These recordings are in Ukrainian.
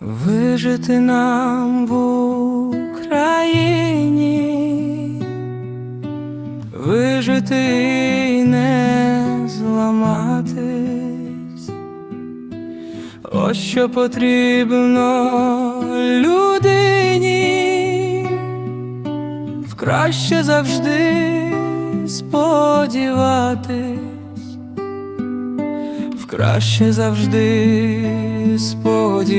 вижити нам в Україні, вижити і не зламатись, ось що потрібно людині, в краще завжди сподіватись краще завжди сподіватись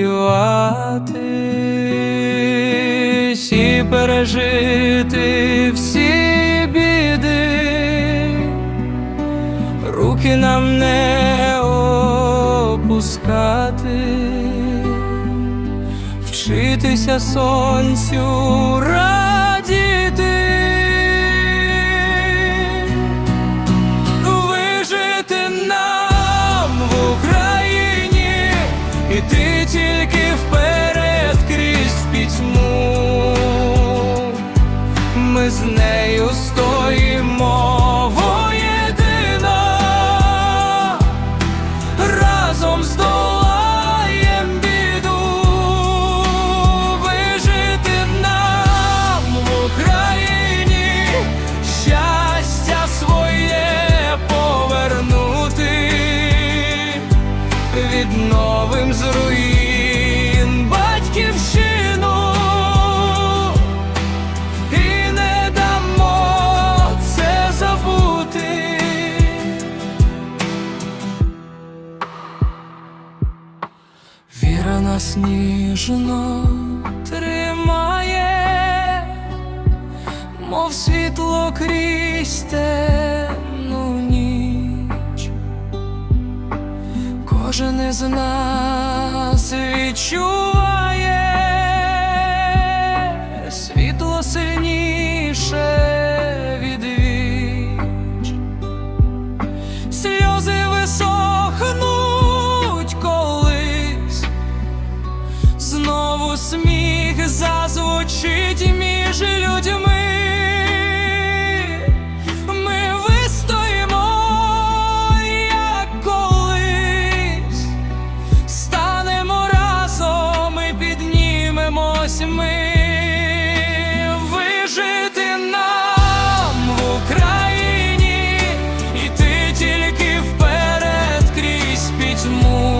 і пережити всі біди, руки нам не опускати, вчитися сонцю радіти. Тільки вперед крізь пітьму. Ми з нею стоїмо воєдино, разом здолаєм біду, вижити в Україні, щастя своє повернути, відновим з руїн нас ніжно тримає, мов світло крізь темну ніч. Кожен із нас відчуває сміх зазвучить між людьми. Ми вистоїмо, як колись, станемо разом і піднімемось ми. Україні, і ти тільки вперед крізь пітьму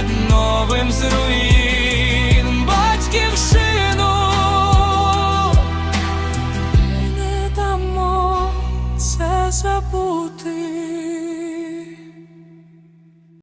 відновим з руїн батьківщину, не дамо це забути.